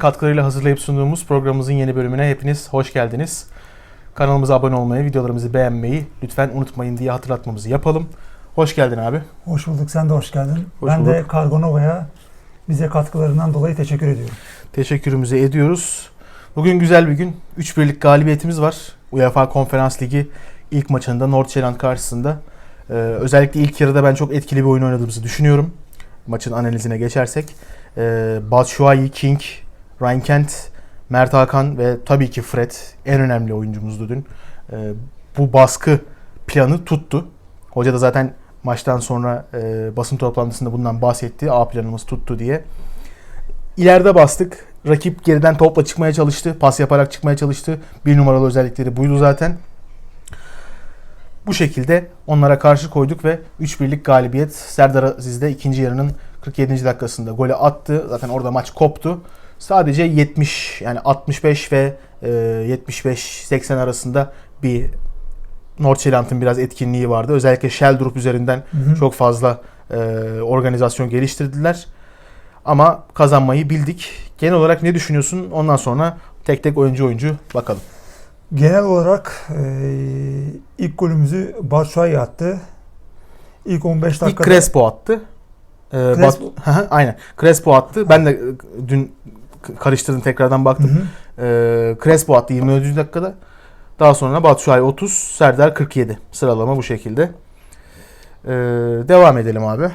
katkılarıyla hazırlayıp sunduğumuz programımızın yeni bölümüne hepiniz hoş geldiniz. Kanalımıza abone olmayı, videolarımızı beğenmeyi lütfen unutmayın diye hatırlatmamızı yapalım. Hoş geldin abi. Hoş bulduk. Sen de hoş geldin. Hoş ben de bulduk. Kargonova'ya bize katkılarından dolayı teşekkür ediyorum. Teşekkürümüzü ediyoruz. Bugün güzel bir gün. 3 birlik galibiyetimiz var. UEFA Konferans Ligi ilk maçında Nordsjælland karşısında. Ee, özellikle ilk yarıda ben çok etkili bir oyun oynadığımızı düşünüyorum. Maçın analizine geçersek. Ee, Batshuayi, King, Ryan Kent, Mert Hakan ve tabii ki Fred en önemli oyuncumuzdu dün. Ee, bu baskı planı tuttu. Hoca da zaten maçtan sonra e, basın toplantısında bundan bahsetti. A planımız tuttu diye. İleride bastık. Rakip geriden topla çıkmaya çalıştı. Pas yaparak çıkmaya çalıştı. Bir numaralı özellikleri buydu zaten. Bu şekilde onlara karşı koyduk ve 3-1'lik galibiyet. Serdar Aziz de ikinci yarının 47. dakikasında golü attı. Zaten orada maç koptu. Sadece 70 yani 65 ve e, 75-80 arasında bir Nordsjælland'ın biraz etkinliği vardı. Özellikle Sheldrup üzerinden Hı hı. çok fazla e, organizasyon geliştirdiler. Ama kazanmayı bildik. Genel olarak ne düşünüyorsun? Ondan sonra tek tek oyuncu oyuncu bakalım. Genel olarak e, ilk golümüzü Batshuayi attı. İlk 15 İlk dakikada Crespo attı. Ee, Crespo. Bat- Aynen. Crespo attı. Ben de e, dün karıştırdım tekrardan baktım. hı. Ee, Crespo attı 24. dakikada. Daha sonra Batshuayi 30, Serdar 47. Sıralama bu şekilde. Ee, devam edelim abi.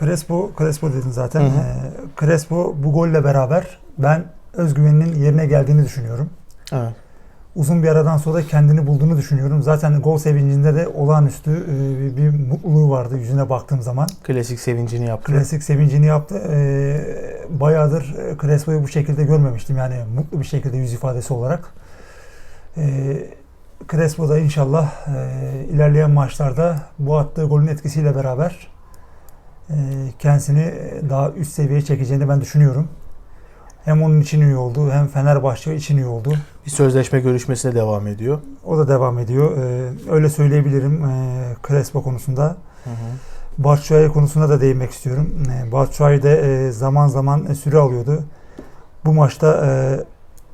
Crespo, Crespo dedin zaten. Hı hı. E, Crespo bu golle beraber ben özgüveninin yerine geldiğini düşünüyorum. Evet. Uzun bir aradan sonra kendini bulduğunu düşünüyorum. Zaten gol sevincinde de olağanüstü e, bir mutluluğu vardı yüzüne baktığım zaman. Klasik sevincini yaptı. Klasik sevincini yaptı. Ee, bayağıdır e, Crespo'yu bu şekilde görmemiştim. Yani mutlu bir şekilde yüz ifadesi olarak. Ee, Crespo da inşallah e, ilerleyen maçlarda bu attığı golün etkisiyle beraber e, kendisini daha üst seviyeye çekeceğini ben düşünüyorum. Hem onun için iyi oldu hem Fenerbahçe için iyi oldu. Bir sözleşme görüşmesine devam ediyor. O da devam ediyor. Ee, öyle söyleyebilirim e, Crespo konusunda. Hı hı. Batshuayi konusuna da değinmek istiyorum. E, Batshuayi de e, zaman zaman e, süre alıyordu. Bu maçta e,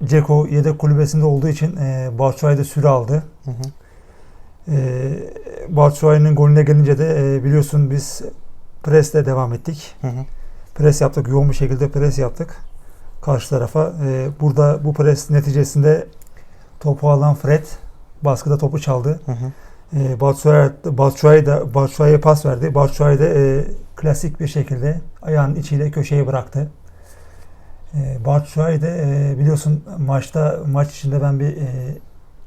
Ceko yedek kulübesinde olduğu için e, Batshuayi de süre aldı. Hı hı. E, Batshuayi'nin golüne gelince de e, biliyorsun biz presle devam ettik. Hı hı. Pres yaptık. Yoğun bir şekilde pres yaptık. Karşı tarafa. E, burada bu pres neticesinde topu alan Fred baskıda topu çaldı. Hı hı. E, Batshuayi, da Batshuayi'ye pas verdi. Batshuayi de e, klasik bir şekilde ayağının içiyle köşeye bıraktı. E, Batshuayi de e, biliyorsun maçta maç içinde ben bir e,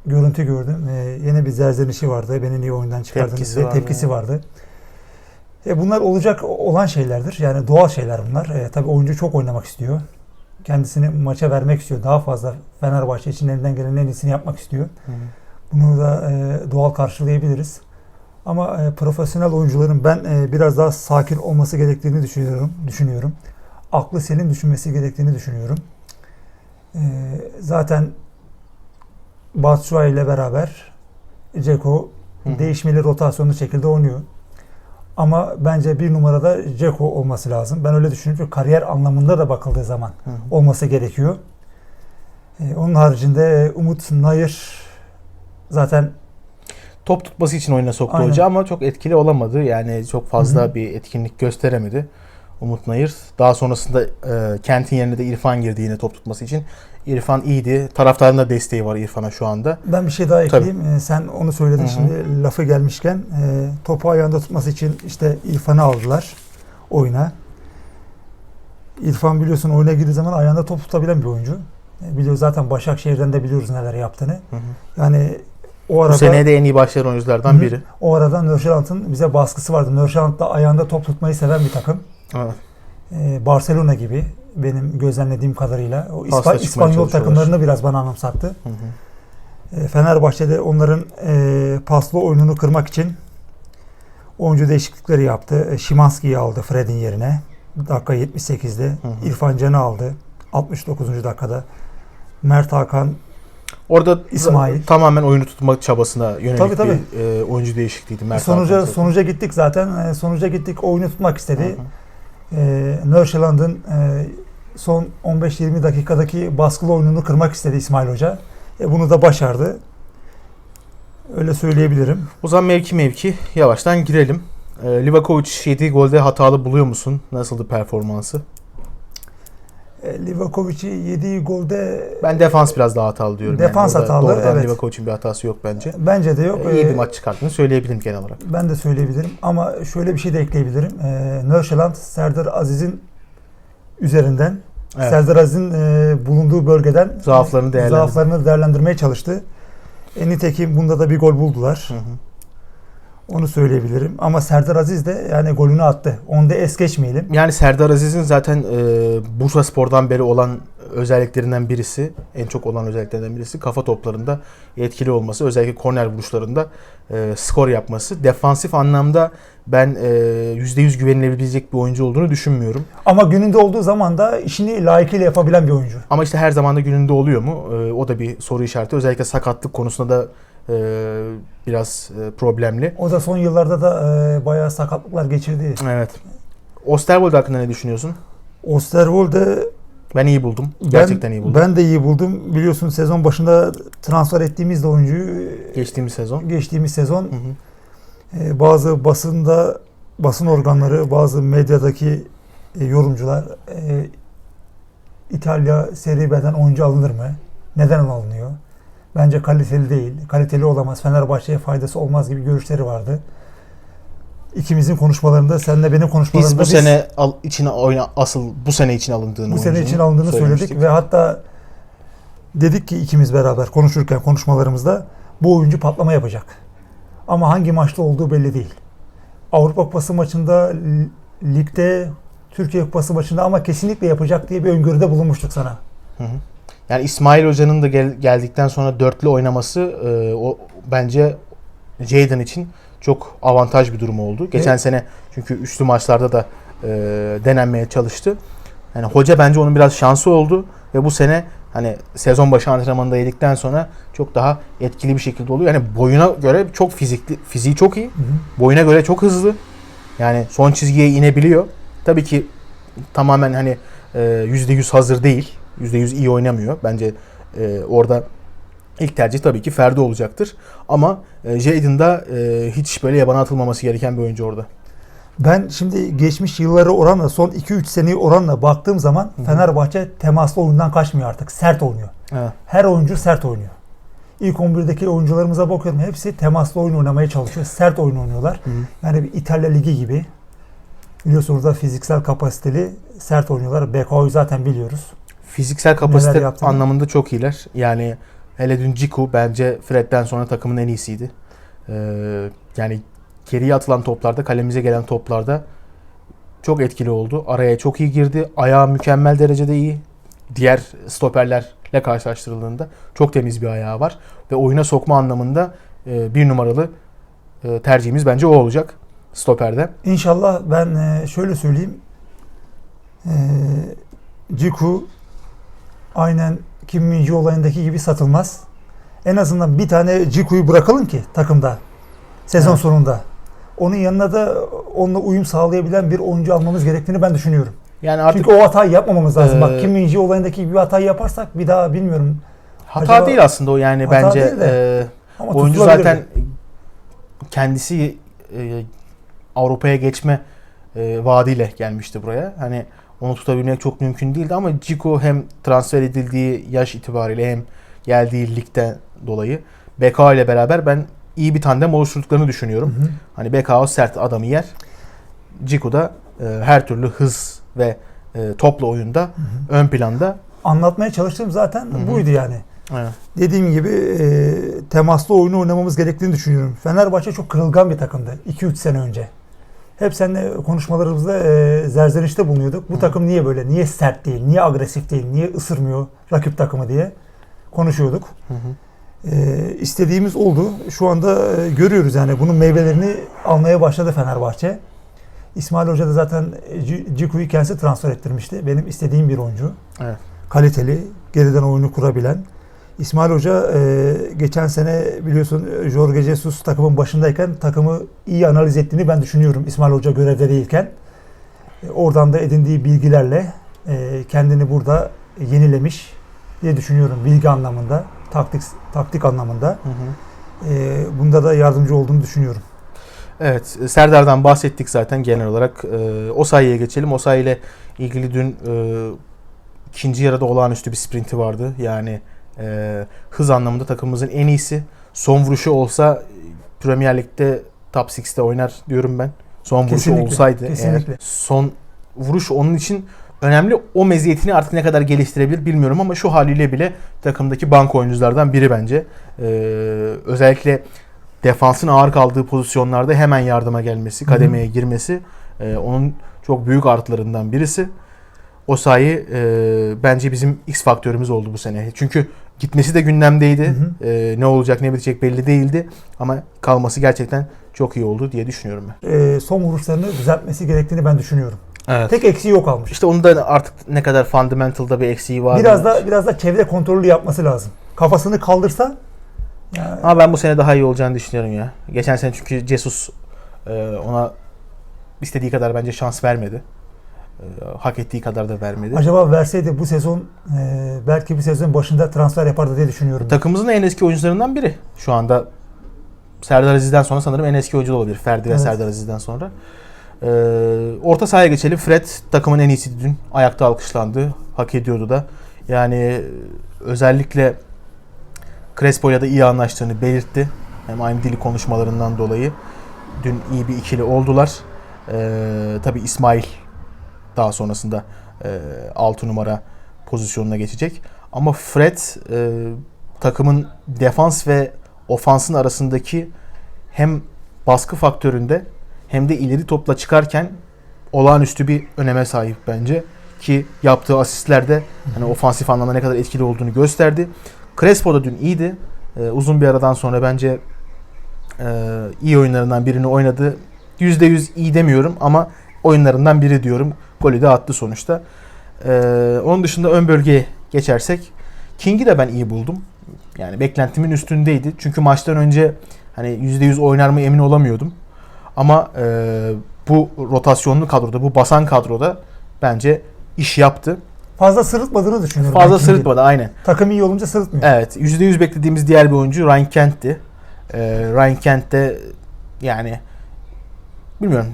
görüntü gördüm. E, yine bir zerzenişi vardı. Beni niye oyundan çıkardınız Tepkisi diye vardı, tepkisi vardı. E, bunlar olacak olan şeylerdir. Yani doğal şeyler bunlar. E, tabii oyuncu çok oynamak istiyor. Kendisini maça vermek istiyor. Daha fazla Fenerbahçe için elinden gelenin en iyisini yapmak istiyor. Hı. Bunu da e, doğal karşılayabiliriz. Ama e, profesyonel oyuncuların ben e, biraz daha sakin olması gerektiğini düşünüyorum. Düşünüyorum. Aklı selim düşünmesi gerektiğini düşünüyorum. E, zaten Batshuayi ile beraber Ceko değişmeli rotasyonlu şekilde oynuyor. Ama bence bir numarada Ceko olması lazım. Ben öyle düşünüyorum. Çünkü kariyer anlamında da bakıldığı zaman Hı hı. olması gerekiyor. E, onun haricinde Umut Nayır zaten top tutması için oyuna soktu Aynen. hoca ama çok etkili olamadı. Yani çok fazla Hı hı. bir etkinlik gösteremedi Umut Nayır. Daha sonrasında e, Kent'in yerine de İrfan girdi yine top tutması için. İrfan iyiydi. Taraftarın da desteği var İrfan'a şu anda. Ben bir şey daha Tabii. ekleyeyim. Ee, sen onu söyledin Hı hı. şimdi lafı gelmişken e, topu ayağında tutması için işte İrfan'ı aldılar oyuna. İrfan biliyorsun oyuna girdiği zaman ayağında top tutabilen bir oyuncu. E, biliyor zaten Başakşehir'den de biliyoruz neler yaptığını. Hı hı. Yani o Bu arada seneye de en iyi başlayan oyunculardan hı. biri. o arada Nörşalant'ın bize baskısı vardı. Nörşalant da ayağında top tutmayı seven bir takım. Evet. E, Barcelona gibi benim gözlemlediğim kadarıyla. O İspa- İspanyol takımlarını biraz bana anımsattı. Hı hı. E, Fenerbahçe'de onların e, paslı oyununu kırmak için oyuncu değişiklikleri yaptı. E, Şimanski'yi aldı Fred'in yerine. Dakika 78'de. Hı hı. İrfan Can'ı aldı. 69. dakikada. Mert Hakan Orada İsmail. tamamen oyunu tutma çabasına yönelik Tabii, tabii. bir e, oyuncu değişikliğiydi. Mert sonuca Hakan zaten. sonuca gittik zaten. E, sonuca gittik. Oyunu tutmak Hı istedi. hı. E, Nörşeland'ın e, son 15-20 dakikadaki baskılı oyununu kırmak istedi İsmail Hoca. E bunu da başardı. Öyle söyleyebilirim. O zaman mevki mevki yavaştan girelim. Ee, Livakovic 7 golde hatalı buluyor musun? Nasıldı performansı? E, Livakovic'i yediği golde Ben defans biraz daha hatalı diyorum. Defans Orada hatalı, Doğrudan evet. Livakovic'in bir hatası yok bence. bence de yok. Ee, iyi E, bir maç çıkarttığını söyleyebilirim genel olarak. Ben de söyleyebilirim ama şöyle bir şey de ekleyebilirim. E, Nörşeland Serdar Aziz'in üzerinden Evet. Serdar Aziz'in e, bulunduğu bölgeden Zaaflarını değerlendir- zaaflarını değerlendirmeye çalıştı. E, nitekim bunda da bir gol buldular. Hı hı. Onu söyleyebilirim. Ama Serdar Aziz de yani golünü attı. Onu da es geçmeyelim. Yani Serdar Aziz'in zaten e, Bursa Spor'dan beri olan özelliklerinden birisi, en çok olan özelliklerinden birisi kafa toplarında etkili olması, özellikle korner vuruşlarında e, skor yapması. Defansif anlamda ben e, %100 güvenilebilecek bir oyuncu olduğunu düşünmüyorum. Ama gününde olduğu zaman da işini layıkıyla yapabilen bir oyuncu. Ama işte her zaman da gününde oluyor mu? E, o da bir soru işareti. Özellikle sakatlık konusunda da e, biraz e, problemli. O da son yıllarda da e, bayağı sakatlıklar geçirdi. Evet. Osterwold hakkında ne düşünüyorsun? Osterwolde Ben iyi buldum. ben, Gerçekten iyi buldum. ben de iyi buldum. Biliyorsun sezon başında transfer ettiğimiz de oyuncuyu Geçtiğimiz sezon. geçtiğimiz sezon Hı hı. e, bazı basında basın organları, bazı medyadaki e, yorumcular e, İtalya Serie B'den oyuncu alınır mı? Neden alınıyor? Bence kaliteli değil. Kaliteli olamaz. Fenerbahçe'ye faydası olmaz gibi görüşleri vardı. İkimizin konuşmalarında, seninle benim konuşmalarımda Biz bu sene al, içine oyna asıl bu sene için alındığını bu sene için alındığını söyledik ve hatta dedik ki ikimiz beraber konuşurken konuşmalarımızda bu oyuncu patlama yapacak. Ama hangi maçta olduğu belli değil. Avrupa Kupası maçında, li- ligde, Türkiye Kupası maçında ama kesinlikle yapacak diye bir öngörüde bulunmuştuk sana. Hı hı. Yani İsmail Hoca'nın da gel- geldikten sonra dörtlü oynaması e, o bence Jadon için çok avantaj bir durum oldu. Geçen Evet. sene çünkü üçlü maçlarda da e, denenmeye çalıştı. Yani hoca bence onun biraz şansı oldu ve bu sene hani sezon başı antrenmanında yedikten sonra çok daha etkili bir şekilde oluyor. Yani boyuna göre çok fizikli, fiziği çok iyi. Boyuna göre çok hızlı. Yani son çizgiye inebiliyor. Tabii ki tamamen hani e, %100 hazır değil. %100 iyi oynamıyor. Bence e, orada ilk tercih tabii ki Ferdi olacaktır. Ama e, Jadon da e, hiç böyle yabana atılmaması gereken bir oyuncu orada. Ben şimdi geçmiş yılları oranla son 2-3 seneyi oranla baktığım zaman hı. Fenerbahçe temaslı oyundan kaçmıyor artık. Sert oynuyor. Evet. Her oyuncu sert oynuyor. İlk 11'deki oyuncularımıza bakıyorum. Hepsi temaslı oyun oynamaya çalışıyor. Sert oyun oynuyorlar. Hı hı. Yani bir İtalya Ligi gibi. Biliyorsunuz da fiziksel kapasiteli sert oynuyorlar. BKO'yu zaten biliyoruz. Fiziksel kapasite yaptığını. anlamında çok iyiler. Yani hele dün Ciku bence Fred'den sonra takımın en iyisiydi. Ee, yani geriye atılan toplarda, kalemize gelen toplarda çok etkili oldu. Araya çok iyi girdi. Ayağı mükemmel derecede iyi. Diğer stoperlerle karşılaştırıldığında çok temiz bir ayağı var. Ve oyuna sokma anlamında e, bir numaralı e, tercihimiz bence o olacak stoperde. İnşallah ben e, şöyle söyleyeyim. E, Ciku aynen Kim Min olayındaki gibi satılmaz. En azından bir tane Ciku'yu bırakalım ki takımda. Sezon Evet. sonunda. Onun yanına da onunla uyum sağlayabilen bir oyuncu almamız gerektiğini ben düşünüyorum. Yani artık Çünkü o hatayı yapmamamız lazım. Ee, Bak Kim Min olayındaki gibi bir hatayı yaparsak bir daha bilmiyorum. hata acaba- değil aslında o yani Hata bence değil de. e, Oyuncu zaten kendisi e, Avrupa'ya geçme e, vaadiyle gelmişti buraya. Hani onu tutabilmek çok mümkün değildi ama Ciku hem transfer edildiği yaş itibariyle hem geldiği ligden dolayı BK ile beraber ben iyi bir tandem oluşturduklarını düşünüyorum. Hı hı. Hani BK o sert adamı yer. Ciku da e, her türlü hız ve e, topla oyunda ön planda. Anlatmaya çalıştığım zaten Hı hı. buydu yani. Evet. Dediğim gibi e, temaslı oyunu oynamamız gerektiğini düşünüyorum. Fenerbahçe çok kırılgan bir takımdı 2-3 sene önce. Hep seninle konuşmalarımızda e, zerzenişte bulunuyorduk. Bu Hı. takım niye böyle, niye sert değil, niye agresif değil, niye ısırmıyor rakip takımı diye konuşuyorduk. Hı hı. E, istediğimiz oldu. Şu anda e, görüyoruz yani bunun meyvelerini almaya başladı Fenerbahçe. İsmail Hoca da zaten C- Ciku'yu kendisi transfer ettirmişti. Benim istediğim bir oyuncu. Evet. Kaliteli, geriden oyunu kurabilen. İsmail Hoca e, geçen sene biliyorsun Jorge Jesus takımın başındayken takımı iyi analiz ettiğini ben düşünüyorum İsmail Hoca görevde değilken. E, oradan da edindiği bilgilerle e, kendini burada yenilemiş diye düşünüyorum bilgi anlamında, taktik taktik anlamında. Hı hı. E, bunda da yardımcı olduğunu düşünüyorum. Evet, Serdar'dan bahsettik zaten genel olarak. E, Osayi'ye geçelim. Osayi ile ilgili dün e, ikinci yarıda olağanüstü bir sprinti vardı. Yani e, hız anlamında takımımızın en iyisi. Son vuruşu olsa e, Premier Lig'de top 6'te oynar diyorum ben. Son vuruşu Kesinlikle, olsaydı kesinlikle. eğer son vuruş onun için önemli. O meziyetini artık ne kadar geliştirebilir bilmiyorum ama şu haliyle bile takımdaki bank oyunculardan biri bence. E, özellikle defansın ağır kaldığı pozisyonlarda hemen yardıma gelmesi, kademeye girmesi e, onun çok büyük artılarından birisi. O sayı e, bence bizim X faktörümüz oldu bu sene. Çünkü gitmesi de gündemdeydi. Hı hı. E, ne olacak ne bitecek belli değildi. Ama kalması gerçekten çok iyi oldu diye düşünüyorum ben. E, son vuruşlarını düzeltmesi gerektiğini ben düşünüyorum. Evet. Tek eksiği yok almış. İşte onun da artık ne kadar fundamental'da bir eksiği var. Biraz da biraz da çevre kontrolü yapması lazım. Kafasını kaldırsa ya, Ama ben bu sene daha iyi olacağını düşünüyorum ya. Geçen sene çünkü Jesus e, ona istediği kadar bence şans vermedi. E, hak ettiği kadar da vermedi. acaba verseydi bu sezon e, belki bir sezon başında transfer yapardı diye düşünüyorum. Takımımızın en eski oyuncularından biri. Şu anda Serdar Aziz'den sonra sanırım en eski oyuncu da olabilir. Ferdi ve Evet. Serdar Aziz'den sonra. Ee, orta sahaya geçelim. Fred takımın en iyisi dün. Ayakta alkışlandı. Hak ediyordu da. Yani e, özellikle Crespo'yla da iyi anlaştığını belirtti. Hem aynı dili konuşmalarından dolayı. Dün iyi bir ikili oldular. Ee, tabii İsmail daha sonrasında e, 6 numara pozisyonuna geçecek. Ama Fred e, takımın defans ve ofansın arasındaki hem baskı faktöründe hem de ileri topla çıkarken olağanüstü bir öneme sahip bence. Ki yaptığı asistlerde hani ofansif anlamda ne kadar etkili olduğunu gösterdi. Crespo da dün iyiydi. Ee, uzun bir aradan sonra bence e, iyi oyunlarından birini oynadı. %100 iyi demiyorum ama oyunlarından biri diyorum. Golü de attı sonuçta. Ee, onun dışında ön bölgeye geçersek King'i de ben iyi buldum. Yani beklentimin üstündeydi. Çünkü maçtan önce hani %100 oynar mı emin olamıyordum. Ama e, bu rotasyonlu kadroda, bu basan kadroda bence iş yaptı. Fazla sırıtmadığını düşünüyorum. Fazla King'in. sırıtmadı aynen. Takım iyi olunca sırıtmıyor. Evet %100 beklediğimiz diğer bir oyuncu Ryan Kent'ti. Ee, Ryan Kent de yani bilmiyorum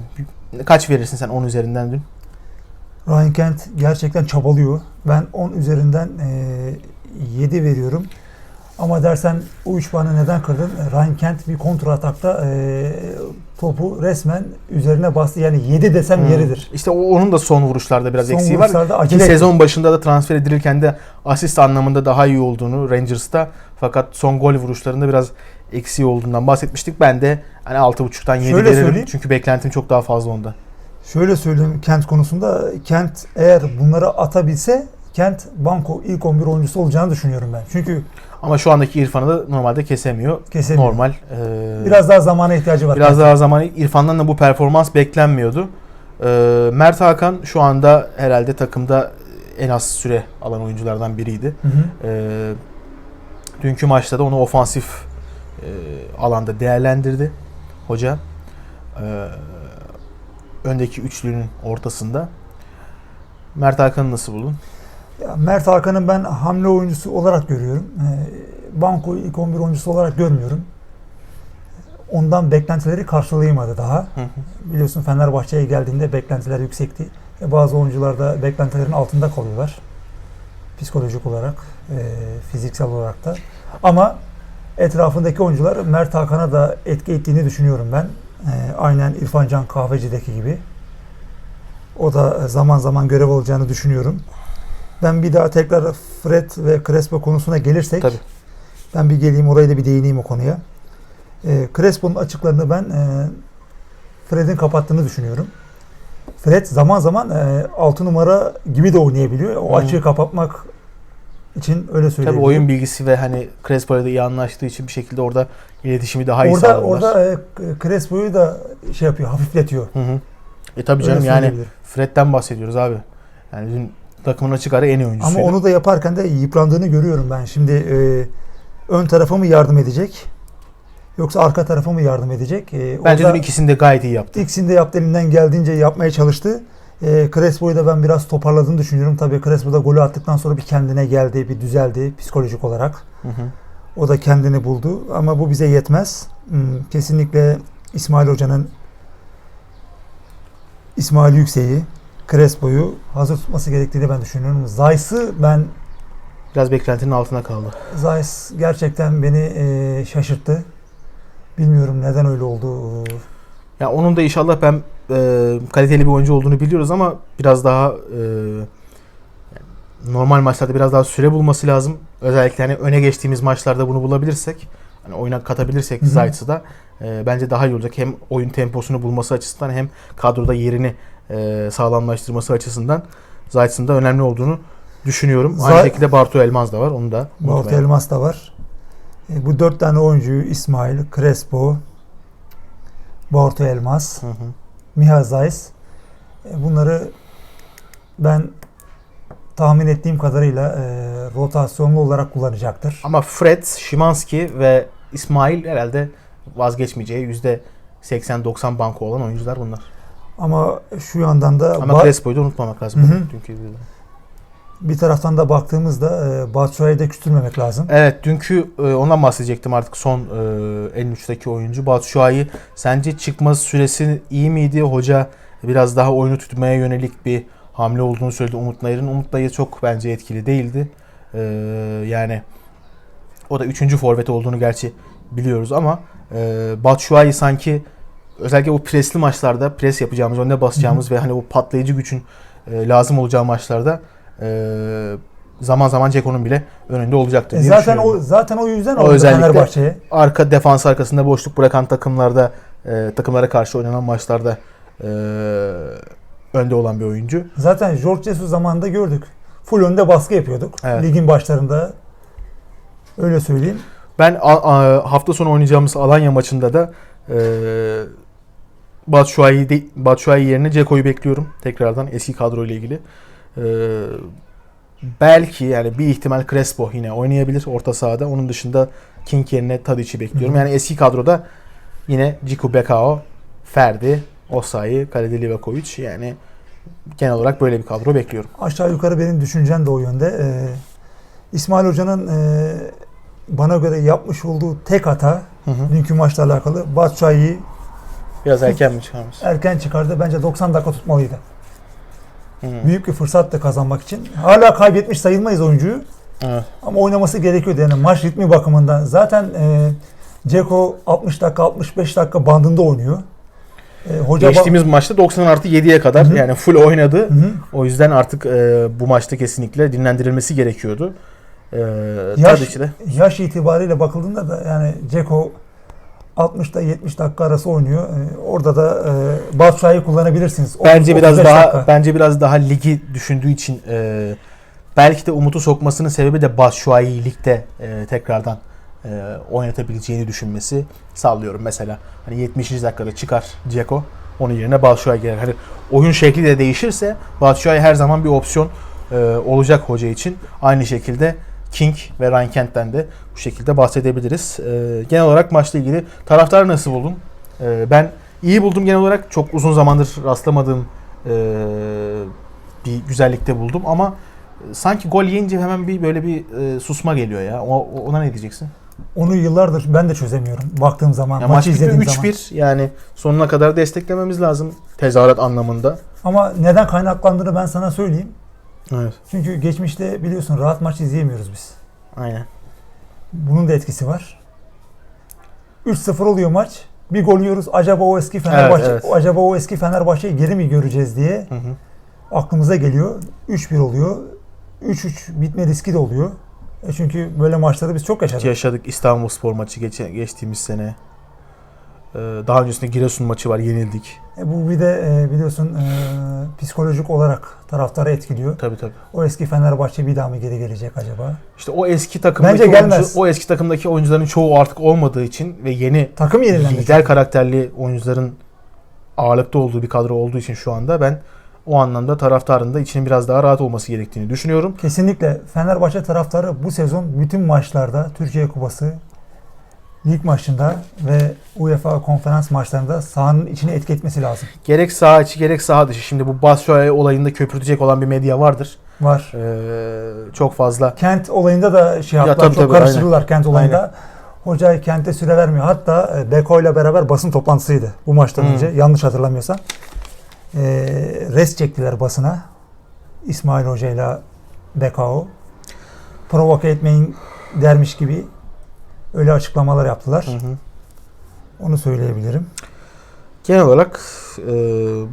kaç verirsin sen 10 üzerinden dün? Ryan Kent gerçekten çabalıyor. Ben 10 üzerinden e, 7 veriyorum. Ama dersen o 3 puanı neden kırdın? Ryan Kent bir kontra atakta e, topu resmen üzerine bastı. Yani 7 desem Hmm. yeridir. İşte o, onun da son vuruşlarda biraz Son eksiği var. vuruşlarda Ki acele etti. sezon başında da transfer edilirken de asist anlamında daha iyi olduğunu Rangers'ta fakat son gol vuruşlarında biraz eksiği olduğundan bahsetmiştik. Ben de hani 6.5'tan 7 Şöyle veririm. söyleyeyim. Çünkü beklentim çok daha fazla onda. Şöyle söyleyeyim Kent konusunda. Kent eğer bunları atabilse Kent banko ilk 11 oyuncusu olacağını düşünüyorum ben. Çünkü Ama şu andaki İrfan'ı da normalde kesemiyor. kesemiyor. Normal. Ee, Biraz daha zamana ihtiyacı var. Biraz Kent'in. daha zaman İrfan'dan da bu performans beklenmiyordu. Ee, Mert Hakan şu anda herhalde takımda en az süre alan oyunculardan biriydi. Hı hı. Ee, dünkü maçta da onu ofansif e, alanda değerlendirdi hoca. Ee, öndeki üçlünün ortasında. Mert Hakan'ı nasıl buldun? Ya Mert Hakan'ın ben hamle oyuncusu olarak görüyorum. Ee, Banko ilk 11 oyuncusu olarak görmüyorum. Ondan beklentileri karşılayamadı daha. Hı hı. Biliyorsun Fenerbahçe'ye geldiğinde beklentiler yüksekti. E, bazı oyuncular da beklentilerin altında kalıyorlar. Psikolojik olarak, e, fiziksel olarak da. Ama etrafındaki oyuncular Mert Hakan'a da etki ettiğini düşünüyorum ben. E, aynen İrfan Can Kahveci'deki gibi. O da zaman zaman görev alacağını düşünüyorum. Ben bir daha tekrar Fred ve Crespo konusuna gelirsek Tabii. ben bir geleyim oraya da bir değineyim o konuya. E, Crespo'nun açıklarını ben e, Fred'in kapattığını düşünüyorum. Fred zaman zaman e, 6 numara gibi de oynayabiliyor. O açığı kapatmak için öyle Tabii söyleyebilirim. oyun bilgisi ve hani Crespo'yla da iyi anlaştığı için bir şekilde orada iletişimi daha iyi orada sağladılar. orada e, Crespo'yu da şey yapıyor, hafifletiyor. Hı hı. E tabii canım yani. Fred'den bahsediyoruz abi. Yani dün takımın açık ara en iyi oyuncusu. Ama onu da yaparken de yıprandığını görüyorum ben. Şimdi e, ön tarafa mı yardım edecek? Yoksa arka tarafa mı yardım edecek? E, Bence orada dün ikisini de gayet iyi yaptı. ikisini de yaptı elinden geldiğince yapmaya çalıştı. E, Crespo'yu da ben biraz toparladığını düşünüyorum. Tabii Crespo da golü attıktan sonra bir kendine geldi, bir düzeldi psikolojik olarak. Hı hı. O da kendini buldu ama bu bize yetmez. Hmm, Kesinlikle İsmail Hoca'nın İsmail Yüksek'i, Crespo'yu hazır tutması gerektiğini ben düşünüyorum. Zayt'sı ben Biraz beklentinin altında kaldı. Zayt gerçekten beni e, şaşırttı. Bilmiyorum neden öyle oldu. Ya onun da inşallah ben e, kaliteli bir oyuncu olduğunu biliyoruz ama biraz daha e, normal maçlarda biraz daha süre bulması lazım. Özellikle hani öne geçtiğimiz maçlarda bunu bulabilirsek, hani oyuna katabilirsek. Zayt'sı da e, bence daha iyi olacak. Hem oyun temposunu bulması açısından hem kadroda yerini e, sağlamlaştırması açısından Zayt'sın da önemli olduğunu düşünüyorum. Aynı Zay- şekilde Bartu Elmaz da var. Onu da Bartu. Elmas da var. E, bu dört tane oyuncuyu İsmail, Crespo, Bartu Elmas, Hı hı. Miha Zayt. E, bunları ben tahmin ettiğim kadarıyla e, rotasyonlu olarak kullanacaktır. Ama Fred, Şimanski ve İsmail herhalde vazgeçmeyeceği %80-90 banko olan oyuncular bunlar. Ama şu yandan da Ama Crespo'yu da unutmamak lazım. Hı hı. Dünkü. Bir taraftan da baktığımızda e, Batshuayi'yi de küstürmemek lazım. Evet dünkü e, ondan bahsedecektim artık son e, 53'teki oyuncu. Batshuayi sence çıkma süresi iyi miydi? Hoca biraz daha oyunu tutmaya yönelik bir hamle olduğunu söyledi Umut Nayır'ın. Umut Nayır çok bence etkili değildi. E, yani o da 3. forvet olduğunu gerçi biliyoruz ama e, Batshuayi sanki özellikle o presli maçlarda pres yapacağımız, önde basacağımız ve hani o patlayıcı gücün e, lazım olacağı maçlarda zaman zaman Ceko'nun bile önünde olacaktır E, diye zaten o zaten o yüzden O Fenerbahçe'ye. arka defans arkasında boşluk bırakan takımlarda e, takımlara karşı oynanan maçlarda e, önde olan bir oyuncu. Zaten George Jesus zamanında gördük. Full önde baskı yapıyorduk. Evet. Ligin başlarında. Öyle söyleyeyim. Ben a- a- hafta sonu oynayacağımız Alanya maçında da e, Batshuayi, yerine Ceko'yu bekliyorum tekrardan eski kadro ile ilgili. E, belki yani bir ihtimal Crespo yine oynayabilir orta sahada. Onun dışında King yerine Tadic'i bekliyorum. Hı hı. Yani eski kadroda yine Ciku Bekao, Ferdi, Osayi, Kalede Livakovic yani genel olarak böyle bir kadro bekliyorum. Aşağı yukarı benim düşüncem de o yönde. Ee, İsmail Hoca'nın e, bana göre yapmış olduğu tek hata Hı hı. dünkü maçla alakalı. Batshuayi'yi Biraz erken mi çıkarmış? erken çıkardı. Bence 90 dakika tutmalıydı. Hı. Büyük bir fırsattı kazanmak için. Hala kaybetmiş sayılmayız oyuncuyu. Evet. Ama oynaması gerekiyordu yani maç ritmi bakımından. Zaten e, Ceko 60 dakika 65 dakika bandında oynuyor. E, hoca ba- Geçtiğimiz maçta 90 artı 7'ye kadar Hı hı. yani full oynadı. Hı hı. O yüzden artık e, bu maçta kesinlikle dinlendirilmesi gerekiyordu. E, Yaş- Yaş itibariyle bakıldığında da yani Ceko 60 ile 70 dakika arası oynuyor. E, orada da e, Batshuayi'yi kullanabilirsiniz. bence 30, biraz 35 daha dakika. bence biraz daha ligi düşündüğü için e, belki de Umut'u sokmasının sebebi de Batshuayi'yi ligde e, tekrardan e, oynatabileceğini düşünmesi sallıyorum mesela. Hani 70. dakikada çıkar Dzeko onun yerine Batshuayi gelir. Hani oyun şekli de değişirse Batshuayi her zaman bir opsiyon e, olacak hoca için. Aynı şekilde King ve Ryan Kent'ten de bu şekilde bahsedebiliriz. E, genel olarak maçla ilgili taraftarı nasıl buldun? E, ben iyi buldum genel olarak. Çok uzun zamandır rastlamadığım e, bir güzellikte buldum ama e, sanki gol yiyince hemen bir böyle bir e, susma geliyor ya. O, ona ne diyeceksin? Onu yıllardır ben de çözemiyorum. Baktığım zaman, Ya maç maçı bitiyor izlediğim zaman. 3-1 yani sonuna kadar desteklememiz lazım tezahürat anlamında. Ama neden kaynaklandığını ben sana söyleyeyim. Evet. Çünkü geçmişte biliyorsun rahat maç izleyemiyoruz biz. Aynen. Bunun da etkisi var. 3-0 oluyor maç. Bir gol yiyoruz. Acaba o eski Fenerbahçe, Evet, evet. acaba o eski Fenerbahçe'yi geri mi göreceğiz diye Hı hı. aklımıza geliyor. 3-1 oluyor. 3-3 bitme riski de oluyor. E çünkü böyle maçları biz çok yaşadık. Yaşadık İstanbul Spor maçı geç, geçtiğimiz sene. Ee, Daha öncesinde Giresun maçı var yenildik. E bu bir de e, biliyorsun e, psikolojik olarak taraftarı etkiliyor. Tabii tabii. O eski Fenerbahçe bir daha mı geri gelecek acaba? İşte o eski takımdaki Bence oyuncu, gelmez. o eski takımdaki oyuncuların çoğu artık olmadığı için ve yeni Takım yenilendi. lider karakterli oyuncuların ağırlıkta olduğu bir kadro olduğu için şu anda ben o anlamda taraftarın da içinin biraz daha rahat olması gerektiğini düşünüyorum. Kesinlikle Fenerbahçe taraftarı bu sezon bütün maçlarda Türkiye Kupası lig maçında ve UEFA konferans maçlarında sahanın içine etki etmesi lazım. Gerek saha içi gerek saha dışı. Şimdi bu Batshuayi olayında köpürtecek olan bir medya vardır. Var. Ee, çok fazla. Kent olayında da şey Ya yaptılar, tabii, çok tabii, karıştırdılar Kent olayında. Hoca Kent'e süre vermiyor. Hatta e, Beko ile beraber basın toplantısıydı bu maçtan Hmm. önce. Yanlış hatırlamıyorsam. E, res çektiler basına. İsmail Hoca ile Bekao. Provoke etmeyin dermiş gibi öyle açıklamalar yaptılar. Hı hı. Onu söyleyebilirim. Genel olarak e,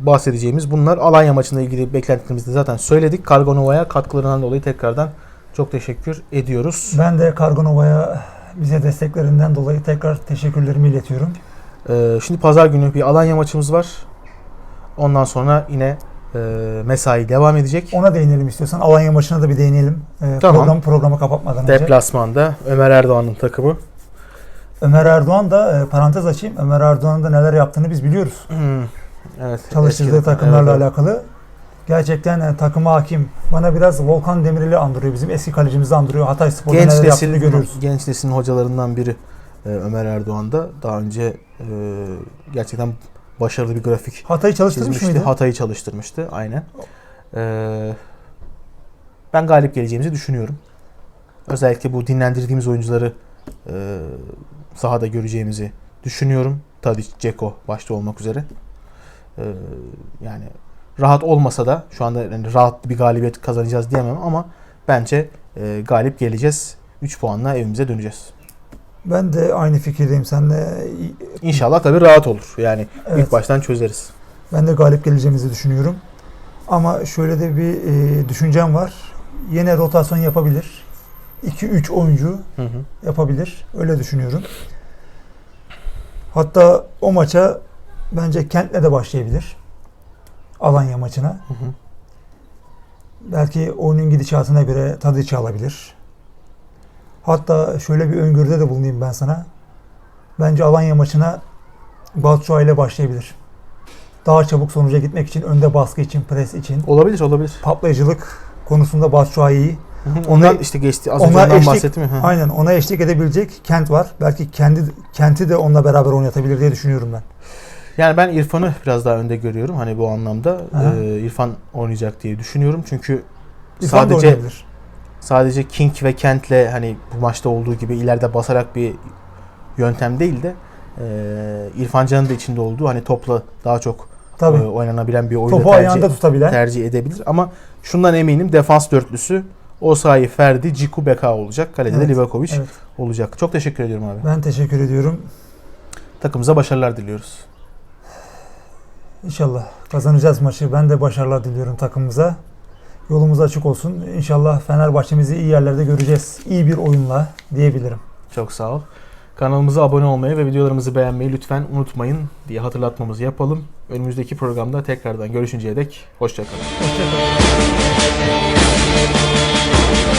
bahsedeceğimiz bunlar. Alanya maçında ilgili beklentilerimizi zaten söyledik. Kargonova'ya katkılarından dolayı tekrardan çok teşekkür ediyoruz. Ben de Kargonova'ya bize desteklerinden dolayı tekrar teşekkürlerimi iletiyorum. E, şimdi pazar günü bir Alanya maçımız var. Ondan sonra yine e, mesai devam edecek. Ona değinelim istiyorsan. Alanya maçına da bir değinelim. E, Tamam. Program, programı kapatmadan önce. Deplasmanda Ömer Erdoğan'ın takımı. Ömer Erdoğan da e, parantez açayım. Ömer Erdoğan'ın da neler yaptığını biz biliyoruz. Hmm, Evet. Çalıştırdığı eskiden- takımlarla evet, alakalı. Gerçekten e, takıma hakim. Bana biraz Volkan Demirel'i andırıyor. Bizim eski kalecimizi andırıyor. Hatay Spor'da Genç neler yaptığını nesil, görüyoruz. genç neslin hocalarından biri e, Ömer Erdoğan da daha önce e, gerçekten başarılı bir grafik Hatay'ı çalıştırmış çizmişti. mıydı? Hatay'ı çalıştırmıştı aynen. E, ben galip geleceğimizi düşünüyorum. Özellikle bu dinlendirdiğimiz oyuncuları e, sahada göreceğimizi düşünüyorum. Tadic, Ceko başta olmak üzere. E, yani rahat olmasa da şu anda yani rahat bir galibiyet kazanacağız diyemem ama bence e, galip geleceğiz. 3 puanla evimize döneceğiz. Ben de aynı fikirdeyim seninle. İnşallah tabii rahat olur. Yani Evet, ilk baştan çözeriz. ben de galip geleceğimizi düşünüyorum. Ama şöyle de bir e, düşüncem var. Yine rotasyon yapabilir. 2-3 oyuncu Hı hı. yapabilir. Öyle düşünüyorum. Hatta o maça bence Kent'le de başlayabilir. Alanya maçına. Hı hı. Belki oyunun gidişatına göre Tadiç'i alabilir. Hatta şöyle bir öngörüde de bulunayım ben sana. Bence Alanya maçına Batshuayi ile başlayabilir. Daha çabuk sonuca gitmek için, önde baskı için, pres için, Olabilir olabilir. patlayıcılık konusunda Batshuayi'yi. Ondan işte geçti. Az ona önce ondan eşlik- bahsettim. Hı. aynen ona eşlik edebilecek Kent var. Belki kendi Kent'i de onunla beraber oynatabilir diye düşünüyorum ben. Yani ben İrfan'ı biraz daha önde görüyorum. Hani bu anlamda Aha. e, İrfan oynayacak diye düşünüyorum. Çünkü İrfan sadece sadece King ve Kent'le hani bu maçta olduğu gibi ileride basarak bir yöntem değil de e, İrfan Can'ın da içinde olduğu hani topla daha çok Tabii. e, oynanabilen bir oyunu tercih, tutabilen. tercih edebilir. Ama şundan eminim defans dörtlüsü Osayi, Ferdi, Ciku, Beka olacak. Kalede de Evet, Livakovic evet. olacak. Çok teşekkür ediyorum abi. Ben teşekkür ediyorum. Takımımıza başarılar diliyoruz. İnşallah kazanacağız maçı. Ben de başarılar diliyorum takımımıza. Yolumuz açık olsun. İnşallah Fenerbahçe'mizi iyi yerlerde göreceğiz. İyi bir oyunla diyebilirim. Çok sağ ol. Kanalımıza abone olmayı ve videolarımızı beğenmeyi lütfen unutmayın diye hatırlatmamızı yapalım. Önümüzdeki programda tekrardan görüşünceye dek hoşçakalın. Hoşçakalın. Yeah.